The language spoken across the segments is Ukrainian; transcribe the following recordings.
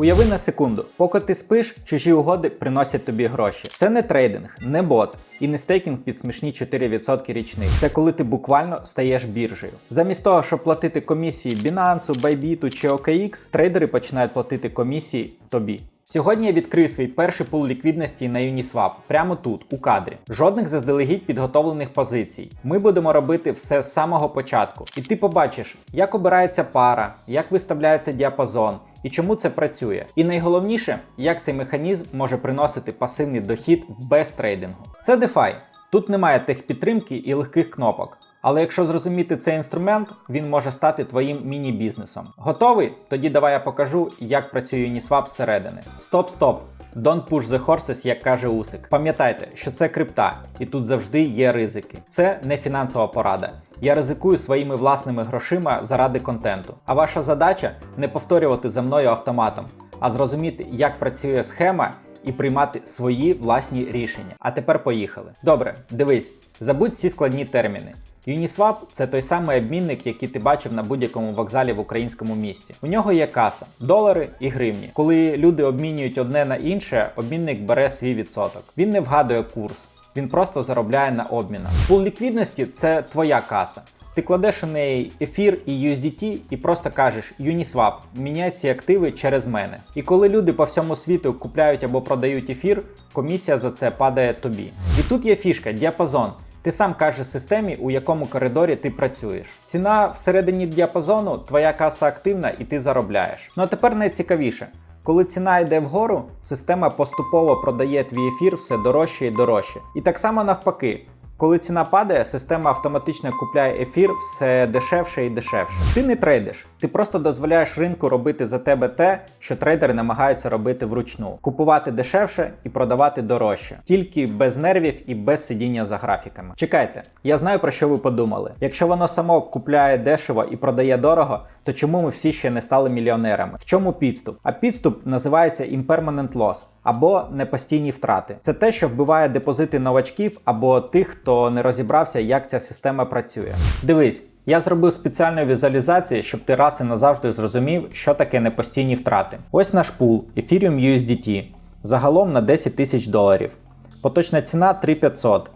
Уяви на секунду, поки ти спиш, чужі угоди приносять тобі гроші. Це не трейдинг, не бот і не стейкінг під смішні 4% річних. Це коли ти буквально стаєш біржею. Замість того, щоб платити комісії Binance, Bybit чи OKX, трейдери починають платити комісії тобі. Сьогодні я відкрию свій перший пул ліквідності на Uniswap прямо тут, у кадрі. Жодних заздалегідь підготовлених позицій. Ми будемо робити все з самого початку. І ти побачиш, як обирається пара, як виставляється діапазон і чому це працює. І найголовніше, як цей механізм може приносити пасивний дохід без трейдингу. Це DeFi. Тут немає техпідтримки і легких кнопок. Але якщо зрозуміти цей інструмент, він може стати твоїм міні-бізнесом. Готовий? Тоді давай я покажу, як працює Uniswap зсередини. Стоп, стоп! Don't push the horses, як каже Усик. Пам'ятайте, що це крипта, і тут завжди є ризики. Це не фінансова порада. Я ризикую своїми власними грошима заради контенту. А ваша задача не повторювати за мною автоматом, а зрозуміти, як працює схема і приймати свої власні рішення. А тепер поїхали. Добре, дивись, забудь всі складні терміни. Uniswap – це той самий обмінник, який ти бачив на будь-якому вокзалі в українському місті. У нього є каса, долари і гривні. Коли люди обмінюють одне на інше, обмінник бере свій відсоток. Він не вгадує курс, він просто заробляє на обмінах. Пул ліквідності це твоя каса. Ти кладеш у неї ефір і USDT і просто кажеш Uniswap, міняй ці активи через мене. І коли люди по всьому світу купляють або продають ефір, комісія за це падає тобі. І тут є фішка, діапазон. Ти сам кажеш системі, у якому коридорі ти працюєш. Ціна всередині діапазону, твоя каса активна і ти заробляєш. Ну а тепер найцікавіше. Коли ціна йде вгору, система поступово продає твій ефір все дорожче і дорожче. І так само навпаки. Коли ціна падає, система автоматично купляє ефір все дешевше і дешевше. Ти не трейдиш, ти просто дозволяєш ринку робити за тебе те, що трейдери намагаються робити вручну: купувати дешевше і продавати дорожче, тільки без нервів і без сидіння за графіками. Чекайте, я знаю про що ви подумали. Якщо воно само купляє дешево і продає дорого, то чому ми всі ще не стали мільйонерами? В чому підступ? А підступ називається impermanent loss або непостійні втрати. Це те, що вбиває депозити новачків або тих, хто не розібрався, як ця система працює. Дивись. Я зробив спеціальну візуалізацію, щоб ти раз і назавжди зрозумів, що таке непостійні втрати. Ось наш пул Ethereum USDT. Загалом на 10 тисяч доларів. Поточна ціна 3500.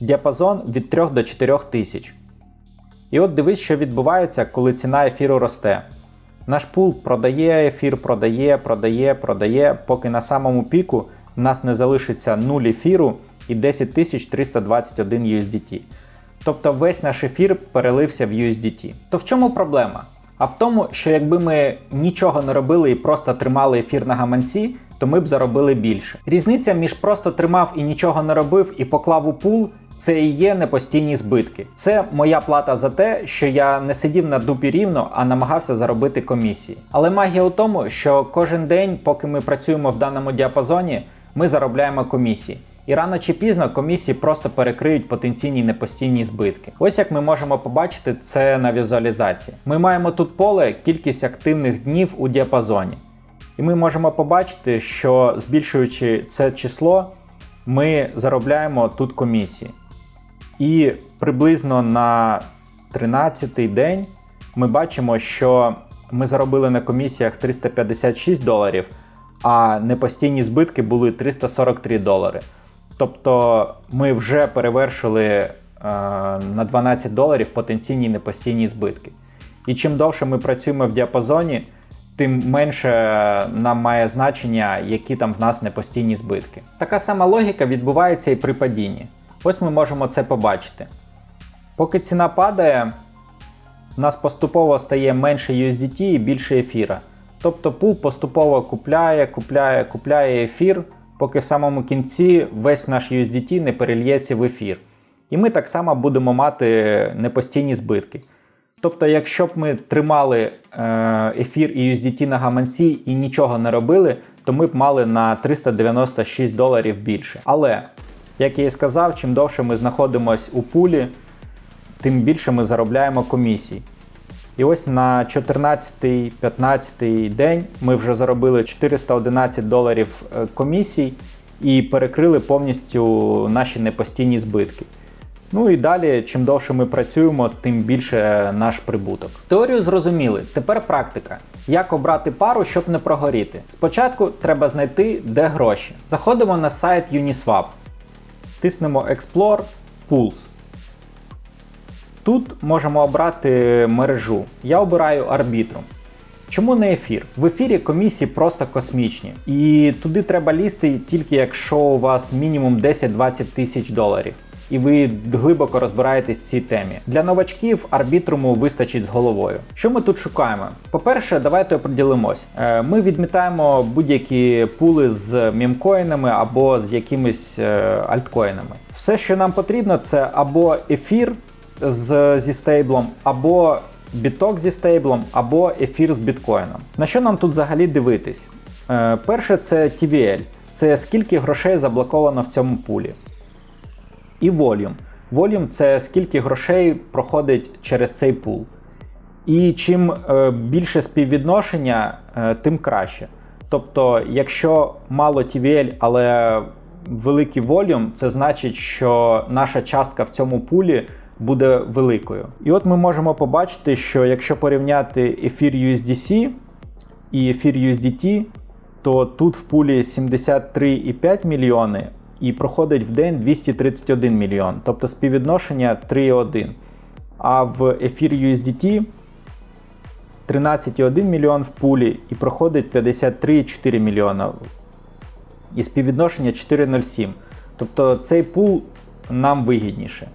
Діапазон від 3 до 4 тисяч. І от дивись, що відбувається, коли ціна ефіру росте. Наш пул продає ефір, продає, продає, продає, поки на самому піку в нас не залишиться 0 ефіру і 10 321 USDT. Тобто весь наш ефір перелився в USDT. То в чому проблема? А в тому, що якби ми нічого не робили і просто тримали ефір на гаманці, то ми б заробили більше. Різниця між просто тримав і нічого не робив і поклав у пул. Це і є непостійні збитки. Це моя плата за те, що я не сидів на дупі рівно, а намагався заробити комісії. Але магія у тому, що кожен день, поки ми працюємо в даному діапазоні, ми заробляємо комісії. І рано чи пізно комісії просто перекриють потенційні непостійні збитки. Ось як ми можемо побачити це на візуалізації. Ми маємо тут поле кількість активних днів у діапазоні. І ми можемо побачити, що збільшуючи це число, ми заробляємо тут комісії. І приблизно на 13-й день ми бачимо, що ми заробили на комісіях 356 доларів, а непостійні збитки були 343 долари. Тобто ми вже перевершили е, на 12 доларів потенційні непостійні збитки. І чим довше ми працюємо в діапазоні, тим менше нам має значення, які там в нас непостійні збитки. Така сама логіка відбувається і при падінні. Ось ми можемо це побачити. Поки ціна падає, в нас поступово стає менше USDT і більше ефіра. Тобто пул поступово купляє, купляє, купляє ефір, поки в самому кінці весь наш USDT не перельється в ефір. І ми так само будемо мати непостійні збитки. Тобто, якщо б ми тримали е, ефір і USDT на гаманці і нічого не робили, то ми б мали на 396 доларів більше. Але як я і сказав, чим довше ми знаходимося у пулі, тим більше ми заробляємо комісій. І ось на 14-15 день ми вже заробили 411 доларів е, комісій і перекрили повністю наші непостійні збитки. Ну і далі, чим довше ми працюємо, тим більше наш прибуток. Теорію зрозуміли, тепер практика. Як обрати пару, щоб не прогоріти? Спочатку треба знайти, де гроші. Заходимо на сайт Uniswap. Тиснемо Explore Pools. Тут можемо обрати мережу. Я обираю арбітру. Чому не ефір? В ефірі комісії просто космічні. І туди треба лізти тільки якщо у вас мінімум 10-20 тисяч доларів. І ви глибоко розбираєтесь в цій темі. Для новачків арбітруму вистачить з головою. Що ми тут шукаємо? По-перше, давайте оприділимось. Е, Ми відмітаємо будь-які пули з мімкоїнами або з якимись е, альткоїнами. Все, що нам потрібно, це або ефір з, зі стейблом, або біток зі стейблом, або ефір з біткоїном. На що нам тут взагалі дивитись? Е, Перше, це TVL. Це скільки грошей заблоковано в цьому пулі. І volume. Volume – це скільки грошей проходить через цей пул. І чим е, більше співвідношення, е, тим краще. Тобто, якщо мало TVL, але великий volume, це значить, що наша частка в цьому пулі буде великою. І от ми можемо побачити, що якщо порівняти ефір USDC і ефір USDT, то тут в пулі 73,5 мільйони і проходить в день 231 мільйон, тобто співвідношення 3,1. А в ефір USDT 13,1 мільйон в пулі і проходить 53,4 мільйона. І співвідношення 4,07. Тобто цей пул нам вигідніше.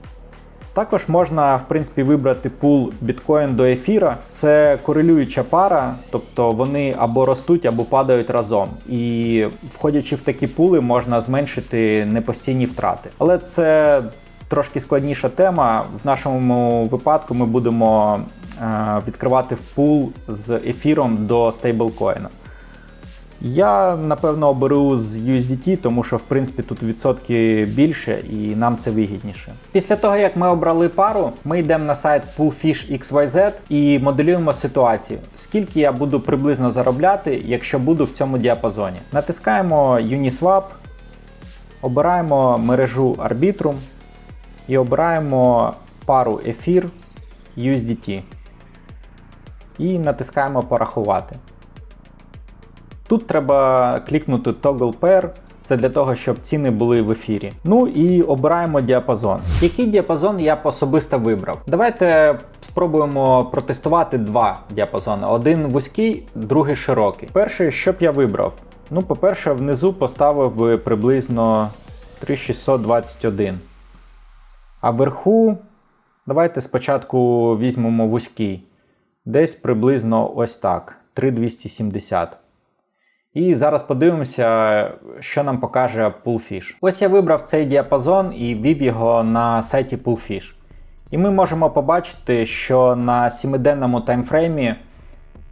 Також можна, в принципі, вибрати пул біткоін до ефіра. Це корелююча пара, тобто вони або ростуть, або падають разом. І входячи в такі пули, можна зменшити непостійні втрати. Але це трошки складніша тема. В нашому випадку ми будемо е, відкривати пул з ефіром до стейблкоїна. Я напевно оберу з USDT, тому що в принципі тут відсотки більше і нам це вигідніше. Після того, як ми обрали пару, ми йдемо на сайт Poolfish XYZ і моделюємо ситуацію, скільки я буду приблизно заробляти, якщо буду в цьому діапазоні. Натискаємо Uniswap, обираємо мережу Arbitrum і обираємо пару ефір USDT. І натискаємо порахувати. Тут треба клікнути Toggle Pair, це для того, щоб ціни були в ефірі. Ну і обираємо діапазон. Який діапазон я особисто вибрав? Давайте спробуємо протестувати два діапазони: один вузький, другий широкий. Перший, що б я вибрав? Ну, по-перше, внизу поставив би приблизно 3621. А вверху, давайте спочатку візьмемо вузький. Десь приблизно ось так: 3270. І зараз подивимося, що нам покаже Pullfish. Ось я вибрав цей діапазон і ввів його на сайті Pullfish. І ми можемо побачити, що на 7-денному таймфреймі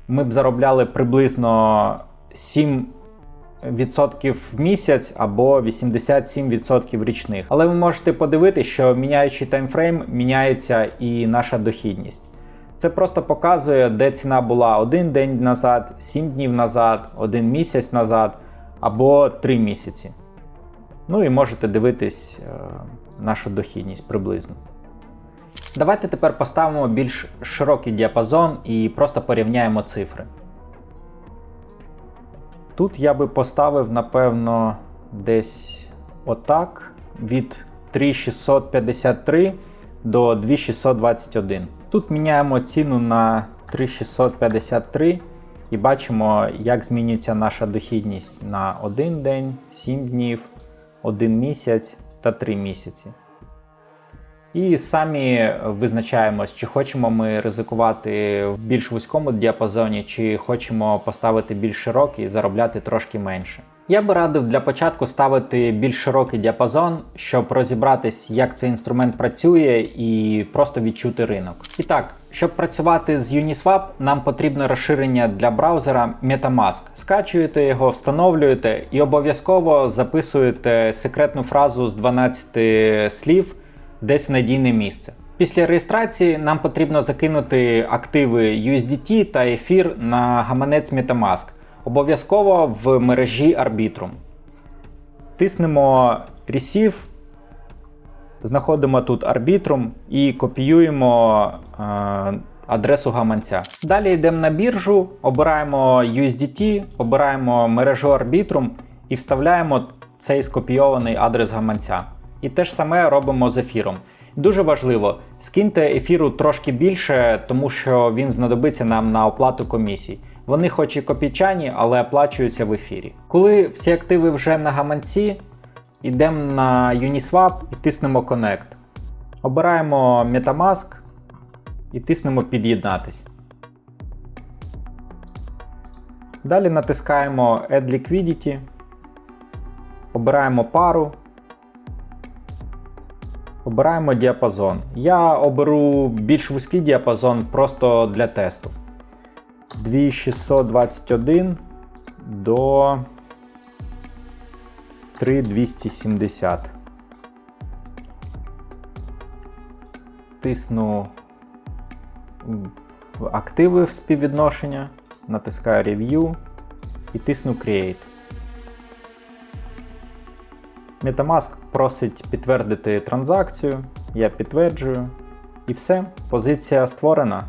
ми б заробляли приблизно 7% в місяць або 87% річних. Але ви можете подивитися, що міняючи таймфрейм, міняється і наша дохідність. Це просто показує, де ціна була один день назад, 7 днів назад, один місяць назад або 3 місяці. Ну і можете дивитись е, нашу дохідність приблизно. Давайте тепер поставимо більш широкий діапазон і просто порівняємо цифри. Тут я би поставив, напевно, десь отак від 3653 до 2621. Тут міняємо ціну на 3653 і бачимо, як змінюється наша дохідність на 1 день, 7 днів, 1 місяць та 3 місяці. І самі визначаємось, чи хочемо ми ризикувати в більш вузькому діапазоні, чи хочемо поставити більш широкий і заробляти трошки менше. Я би радив для початку ставити більш широкий діапазон, щоб розібратись, як цей інструмент працює, і просто відчути ринок. І так, щоб працювати з Uniswap, нам потрібно розширення для браузера Metamask. Скачуєте його, встановлюєте і обов'язково записуєте секретну фразу з 12 слів десь в надійне місце. Після реєстрації нам потрібно закинути активи USDT та ефір на гаманець Metamask. Обов'язково в мережі Arbitrum. Тиснемо Receive, знаходимо тут Arbitrum і копіюємо е, адресу гаманця. Далі йдемо на біржу, обираємо USDT, обираємо мережу Arbitrum і вставляємо цей скопійований адрес гаманця. І те ж саме робимо з ефіром. Дуже важливо, скиньте ефіру трошки більше, тому що він знадобиться нам на оплату комісій. Вони хоч і копійчані, але оплачуються в ефірі. Коли всі активи вже на гаманці, йдемо на Uniswap і тиснемо Connect. Обираємо Metamask і тиснемо Під'єднатись. Далі натискаємо Add Liquidity, обираємо пару, обираємо діапазон. Я оберу більш вузький діапазон просто для тесту. 2621 до 3270. Тисну в активи в співвідношення, натискаю Review і тисну Create. Metamask просить підтвердити транзакцію, я підтверджую. І все, позиція створена.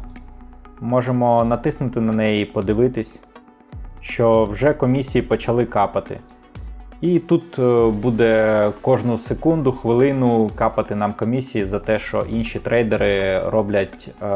Можемо натиснути на неї подивитись, що вже комісії почали капати. І тут е, буде кожну секунду, хвилину капати нам комісії за те, що інші трейдери роблять е,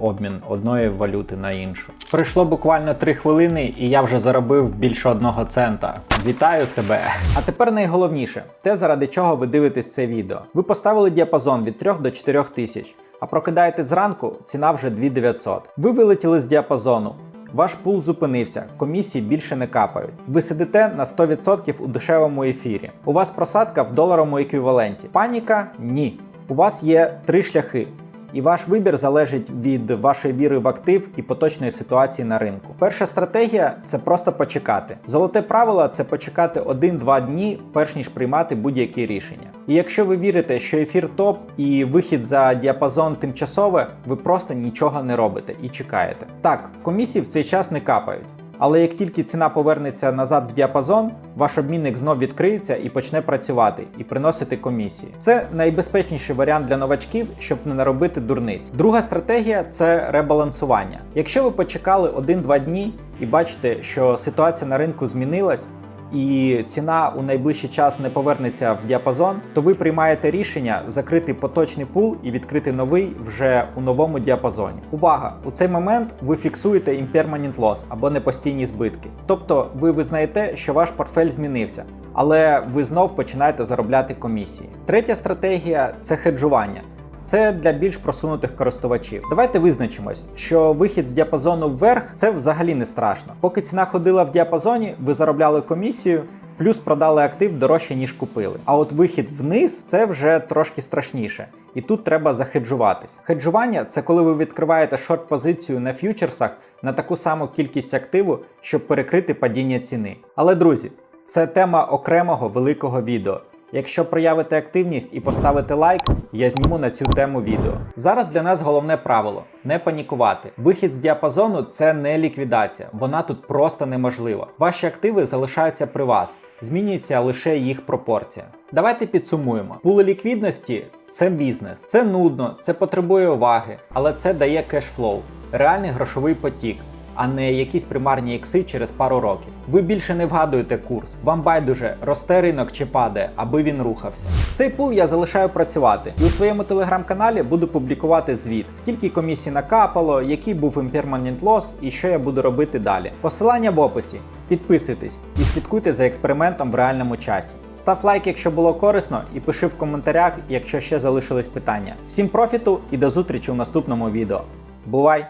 обмін одної валюти на іншу. Пройшло буквально 3 хвилини, і я вже заробив більше одного цента. Вітаю себе! А тепер найголовніше те, заради чого ви дивитесь це відео. Ви поставили діапазон від 3 до 4 тисяч, а прокидаєтесь зранку, ціна вже 2900. Ви вилетіли з діапазону. Ваш пул зупинився, комісії більше не капають. Ви сидите на 100% у дешевому ефірі. У вас просадка в доларовому еквіваленті. Паніка? Ні. У вас є три шляхи. І ваш вибір залежить від вашої віри в актив і поточної ситуації на ринку. Перша стратегія це просто почекати. Золоте правило це почекати 1-2 дні, перш ніж приймати будь-які рішення. І якщо ви вірите, що ефір топ і вихід за діапазон тимчасове, ви просто нічого не робите і чекаєте. Так, комісії в цей час не капають. Але як тільки ціна повернеться назад в діапазон, ваш обмінник знов відкриється і почне працювати і приносити комісії. Це найбезпечніший варіант для новачків, щоб не наробити дурниць. Друга стратегія це ребалансування. Якщо ви почекали 1-2 дні і бачите, що ситуація на ринку змінилась. І ціна у найближчий час не повернеться в діапазон, то ви приймаєте рішення закрити поточний пул і відкрити новий вже у новому діапазоні. Увага! У цей момент ви фіксуєте impermanent loss або непостійні збитки. Тобто ви визнаєте, що ваш портфель змінився, але ви знов починаєте заробляти комісії. Третя стратегія це хеджування. Це для більш просунутих користувачів. Давайте визначимось, що вихід з діапазону вверх це взагалі не страшно. Поки ціна ходила в діапазоні, ви заробляли комісію. Плюс продали актив дорожче, ніж купили. А от вихід вниз це вже трошки страшніше. І тут треба захеджуватись. Хеджування це коли ви відкриваєте шорт-позицію на ф'ючерсах на таку саму кількість активу, щоб перекрити падіння ціни. Але друзі, це тема окремого великого відео. Якщо проявите активність і поставите лайк, я зніму на цю тему відео. Зараз для нас головне правило не панікувати. Вихід з діапазону це не ліквідація, вона тут просто неможлива. Ваші активи залишаються при вас, змінюється лише їх пропорція. Давайте підсумуємо. Пули ліквідності це бізнес, це нудно, це потребує уваги, але це дає кешфлоу, реальний грошовий потік а не якісь примарні ікси через пару років. Ви більше не вгадуєте курс. Вам байдуже росте ринок чи падає, аби він рухався. Цей пул я залишаю працювати, і у своєму телеграм-каналі буду публікувати звіт, скільки комісій накапало, який був impermanent loss і що я буду робити далі. Посилання в описі. Підписуйтесь і слідкуйте за експериментом в реальному часі. Став лайк, якщо було корисно, і пиши в коментарях, якщо ще залишились питання. Всім профіту і до зустрічі у наступному відео. Бувай!